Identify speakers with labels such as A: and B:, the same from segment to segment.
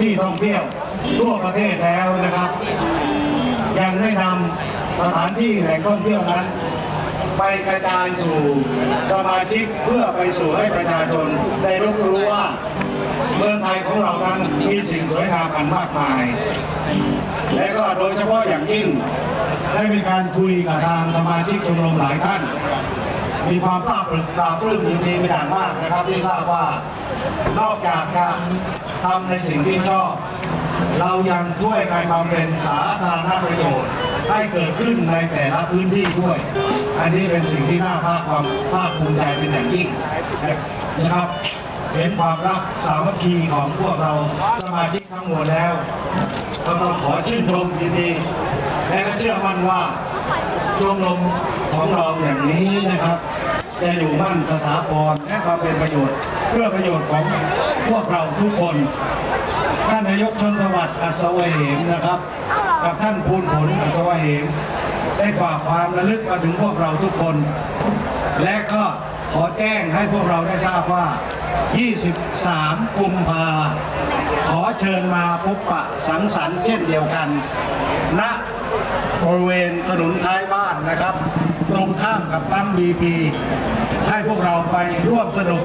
A: ที่ท่องเที่ยวทั่วประเทศแล้วนะครับ ยังได้นำสถานที่แหล่งท่องเที่ยวนั้น ไปกระจายสู่สมาชิกเพื่อไปสู่ให้ประชาชนได้รับรู้ว่าเมืองไทยของเรานั้นมีสิ่งสวยงามอันมากมาย และก็โดยเฉพาะอย่างยิ่งได้มีการคุยกับทางสมาชิกชมรมหลายท่าน มีความปลาบปลื้มปลาปลื้มยินดีเป็นอย่างมากนะครับที่ทราบว่า นอกจากจะทำในสิ่งที่ชอบ เรายังช่วยกันบำเพ็ญสาธารณประโยชน์ ให้เกิดขึ้นในแต่ละพื้นที่ด้วย อันนี้เป็นสิ่งที่น่าภาคความภาคภูมิใจเป็นอย่างยิ่งนะครับ เห็นความรักสามัคคีของพวกเราสมาชิกทั้งหมดแล้ว ก็ต้องขอชื่นชมยินดีและเชื่อมั่นว่าชมรมของเราอย่างนี้นะครับ จะอยู่มั่นสถาพรและความเป็นประโยชน์ เพื่อประโยชน์ของพวกเราทุกคน ท่านนายกชนสวัสดิ์อัศวเหมนะครับ กับท่านภูลผลอัศวเหมได้ฝากความระลึกมาถึงพวกเราทุกคน และก็ขอแจ้งให้พวกเราได้ทราบว่า 23 กุมภาขอเชิญมาพบปะสังสรรค์เช่นเดียวกันณบริเวณถนนท้ายบ้านนะครับ ตรงข้ามกับปั๊มบีพี ให้พวกเราไปร่วมสนุก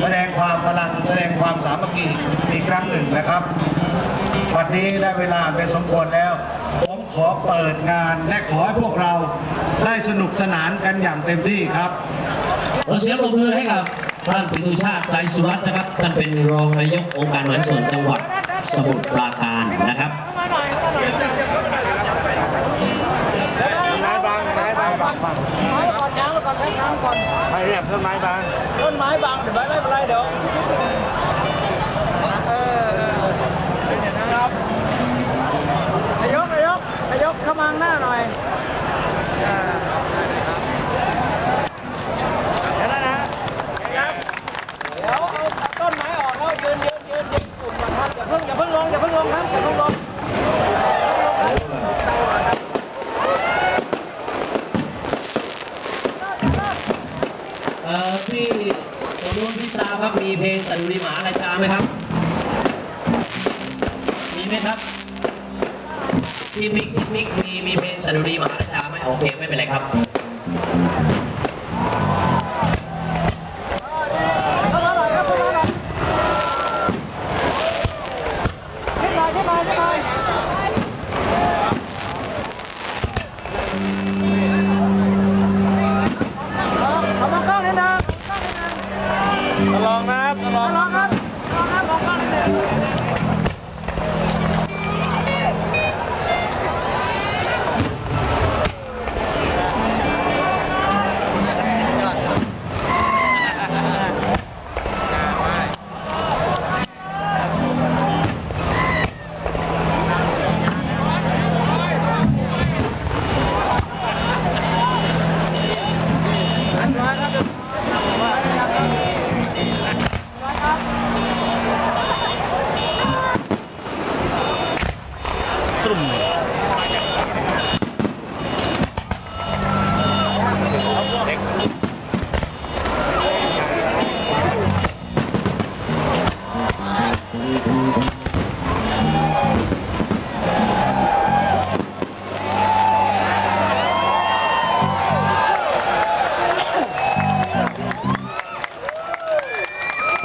A: แสดงความพลังแสดงความสามัคคีอีกครั้งหนึ่งนะครับ วันนี้ได้เวลาเป็นสมควรแล้ว ผมขอเปิดงานและขอให้พวกเราได้สนุกสนานกันอย่างเต็มที่ครับ
B: ขอเสียงปรบมือให้กับท่านปิตุชาติไตรสุรัตน์นะครับท่านเป็นรองนายกองค์การบริหารส่วนจังหวัดสมุทรปราการนะครับ
C: ไม้บางไม้บางบางบาง
D: ไม้ก่อนยางแล้วก่อนใช้น้ำก่อน
C: ไม้เนี่ย ต้นไม้บาง
D: ต้นไม้บางเดี๋ยวไม่เป็นไรเดี๋ยวเออเอเป็นอย่างนั้นครับนายกนายกนายกเข้ามาข้างหน้าหน่อยอ่าเดี๋ยวนะนะครับเดี๋ยวเอาต้นไม้ออกแล้วยืนยืนยืนยืนกลุ่มก่อนครับอย่าเพิ่งอย่าเพิ่งลงอย่าเพิ่งลงครับอย่าเพิ่งลง
B: เอ่อพี่ตรงนู้นพี่ซาครับมีเพลงสันนิหมาราชาไหมครับ มีไหมครับที่มิกที่มิกมีมีเพลงสันนิหมาราชาไหมโอเคไม่เป็นไรครับ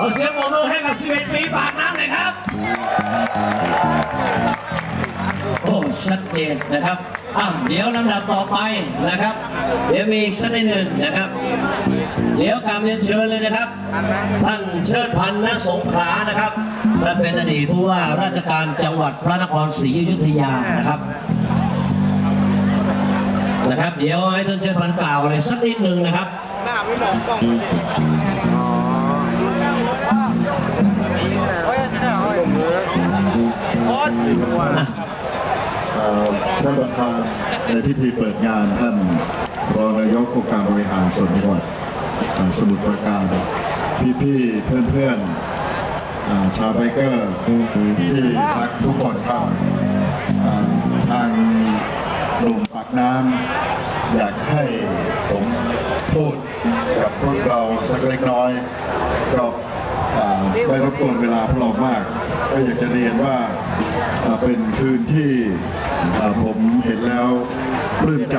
D: ขอเสี
B: ยงปรบมือให้กับ 11 ปีปากน้ำหน่อยครับ โอ้ชัดเจนนะครับอะเดี๋ยวลำดับต่อไปนะครับ เดี๋ยวมีอีกสักนิดหนึ่งนะครับ เดี๋ยวการเรียนเชิญเลยนะครับ ท่านเชิดพันธ์ณสงขลานะครับท่านเป็นอดีตผู้ว่าราชการจังหวัดพระนครศรีอยุธยานะครับนะครับ เดี๋ยวให้ท่านเชิดพันธ์กล่าวอะไรสักนิดหนึ่งนะครับ
C: หน้าไม่มองกล้อง
E: ท่านประธานในพิธีเปิดงานท่านรองนายกองค์การบริหารส่วนจังหวัดสมุทรปราการ พี่ๆเพื่อนๆชาวไบเกอร์ที่รักทุกคนครับทางกลุ่มปากน้ำอยากให้ผมพูดกับพวกเราสักเล็กน้อยก็ไม่รบกวนเวลาพวกเรามาก ก็อยากจะเรียนว่าเป็นคืนที่ผมเห็นแล้วปลื้มใจ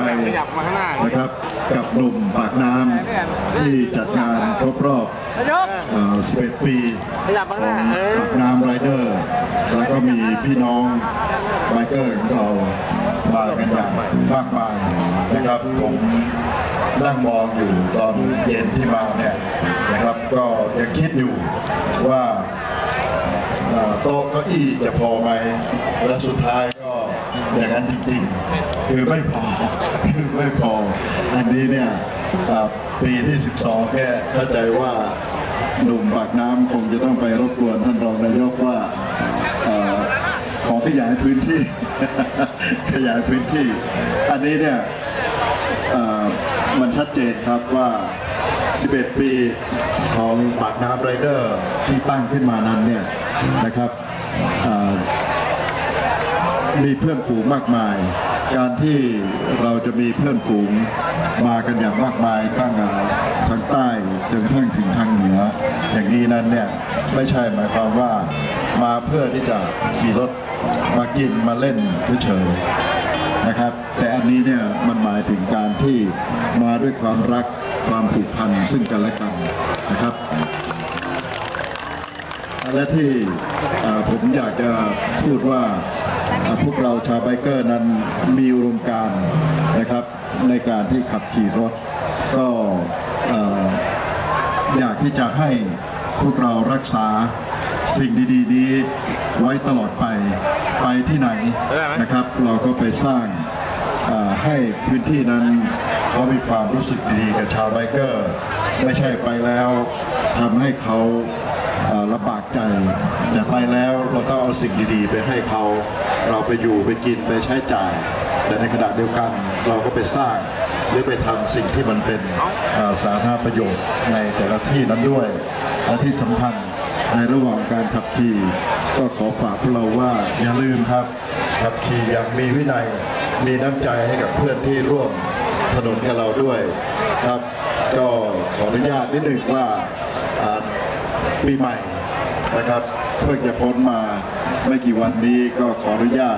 C: นะ
E: ครับ กับหนุ่มปากน้ำที่จัดงานครบรอบ
D: นายก
E: เอ่อ11 ปี
C: ข
E: องปากน้ำไรเดอร์ แล้วก็มีพี่น้องไบเกอร์ของเรามากันอย่างมากมายนะครับผมนั่งมองอยู่ตอนเย็นที่มาเนี่ยนะครับ ก็ยังคิดอยู่ว่า โต๊ะเก้าอี้จะพอไหม และสุดท้ายก็อย่างนั้นจริงๆ คือไม่พอคือไม่พอ อันนี้เนี่ยปีที่ 12เนี่เข้าใจว่าหนุ่มปากน้ำคงจะต้องไปรบกวนท่านรองนายกว่าอขอขยายพื้นที่ ขยายพื้นที่ อันนี้เนี่ยมันชัดเจนครับว่า 11 ปีของปากน้ำไรเดอร์ที่ตั้งขึ้นมานั้นเนี่ยนะครับมีเพื่อนฝูงมากมาย การที่เราจะมีเพื่อนฝูงมากันอย่างมากมายตั้งแต่ทางใต้จนทั่งถึงทางเหนือ อย่างนี้นั้นเนี่ยไม่ใช่หมายความว่ามาเพื่อที่จะขี่รถมากินมาเล่นเฉยๆนะครับ แต่อันนี้เนี่ยมันหมายถึงการที่มาด้วยความรัก ความผูกพันซึ่งกันและกันนะครับ และที่ผมอยากจะพูดว่าพวกเราชาวไบเกอร์นั้นมีอุดมการนะครับในการที่ขับขี่รถ ก็ออยากที่จะให้พวกเรารักษาสิ่งดี ๆ นี้ไว้ตลอดไปไปที่ไหนนะครับ เราก็ไปสร้าง ให้พื้นที่นั้นเขามีความรู้สึกดีกับชาวไบเกอร์ ไม่ใช่ไปแล้วทำให้เขาลำบากใจแต่ไปแล้วเราต้องเอาสิ่งดีๆ ไปให้เขาเราไปอยู่ไปกินไปใช้จ่าย แต่ในขณะเดียวกันเราก็ไปสร้างหรือไปทำสิ่งที่มันเป็นสาธารณประโยชน์ในแต่ละที่นั้นด้วย และที่สำคัญในระหว่างการขับขี่ ก็ขอฝากพวกเราว่าอย่าลืมครับ ขับขี่อย่างมีวินัย มีน้ำใจให้กับเพื่อนที่ร่วมถนนกับเราด้วยครับ ก็ขออนุญาตนิดหนึ่งว่าปีใหม่นะครับเพิ่งจะพ้นมาไม่กี่วันนี้ก็ขออนุญาต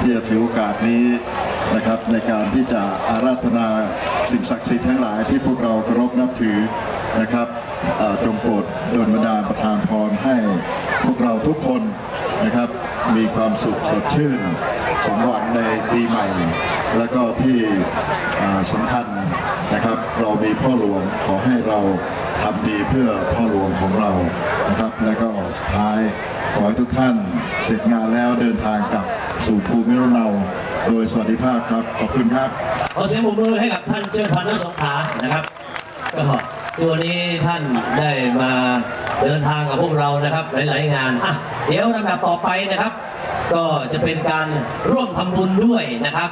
E: ที่จะถือโอกาสนี้นะครับ ในการที่จะอาราธนาสิ่งศักดิ์สิทธิ์ทั้งหลายที่พวกเราเคารพนับถือนะครับจงโปรดโดนบันดาลประทานพรให้พวกเราทุกคนนะครับ มีความสุขสดชื่น สมหวังในปีใหม่ แล้วก็ที่สำคัญนะครับ เรามีพ่อหลวงขอให้เราทำดีเพื่อพ่อหลวงของเรานะครับ แล้วก็สุดท้ายขอให้ทุกท่านเสร็จงานแล้วเดินทางกลับสู่ภูมิลำเนาโดยสวัสดิภาพครับ ขอบคุณครับ
B: ขอเสียงปรบมือให้กับท่านเชิญพันธ์ทั้งสองขานะครับ ก็ตัวนี้ท่านได้มาเดินทางกับพวกเรานะครับ หลาย ๆ งานอะเดี๋ยวลำดับต่อไปนะครับ ก็จะเป็นการร่วมทำบุญด้วยนะครับ